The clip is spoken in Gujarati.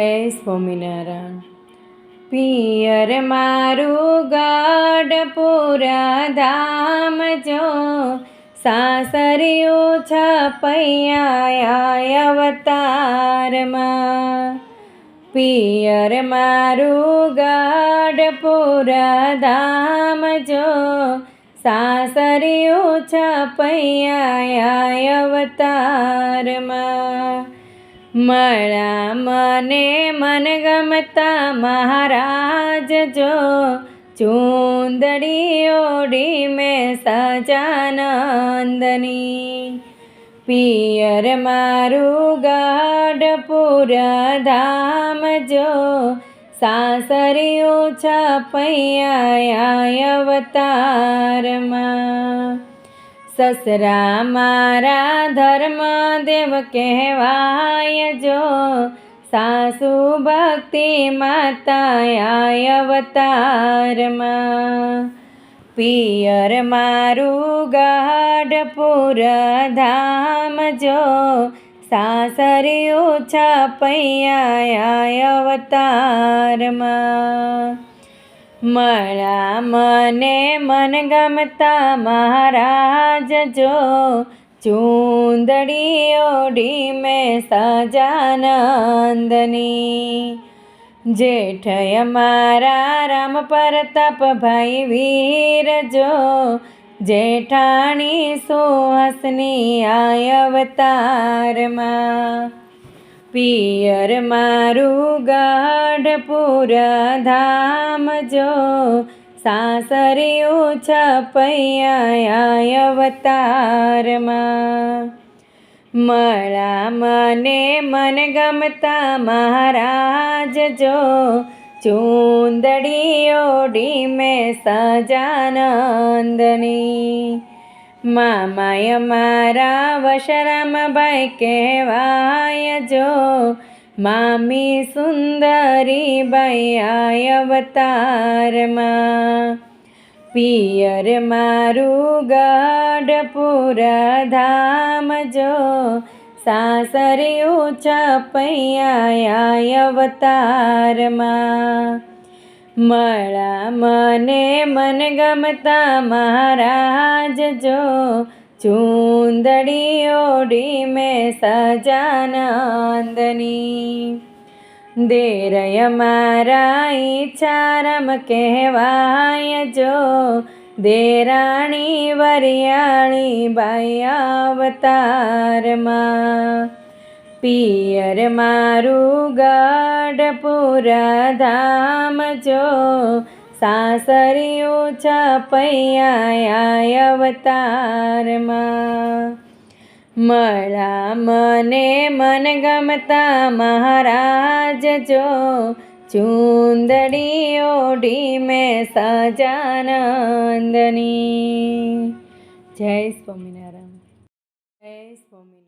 જય સ્વામિનારાયણ. પિયર મારું ગાઢ પૂરા ધામ જો સાસરિયું છપૈયા અવતારમાં. પિયર મારું ગાઢ પૂરા ધામ જો સાસરિયું છપૈયા અવતારમાં. મળા મને મન ગમતા મહારાજ જો ચૂંદડી ઓડી મેં સજાનંદની. પિયર મારું ગાઢપુર ધામ જો સાસરિયું છપૈયા અવતારમાં. સસરા મારા ધર્મદેવ કહેવાય જો. સાસુ ભક્તિ માતાયા અવતારમાં. પિયર મારું ગાઢપુર ધામ જો. સાસરિયું છપૈયા અવતારમાં. મળા મને મન ગમતા મહારાજ જો, ચૂંદડી ઓઢી મેં સજાનંદની. જેઠય મારા રામ પરતાપ ભાઈ વીર જો, જેઠાણી સુહસની આય અવતારમાં. પિયર મારું ગાઢપુર ધામ જો સાસરિયું છપૈયા અવતારમાં. મળા મને મન ગમતા મહારાજ જો ચૂંદડી ઓડી મેં સજાનંદની. મામાય મારા વશરામભાઈ કહેવાય જો, મામી સુંદરી બાઈ અવતારમાં. પિયર મારું ગાઢપુર ધામ જો, સાસરિયું છપૈયા અવતારમાં. મળા મને મન ગમતા મહારાજ જો, ચૂંદડી ઓઢી મેં સજાનંદની. દેરય મારા ઈચ્છારામ કહેવાય જો, દેરાણી વરિયાળી બાઈ અવતારમાં. પિયર મારું ગાઢપુર ધામ જો સાસરિયું છપૈયા અવતારમાં. મળા મને મન ગમતા મહારાજ જો. ચૂંદડી ઓઢી મેં સજાનંદની. જય સ્વામિનારાયણ. જય સ્વામિનારાયણ.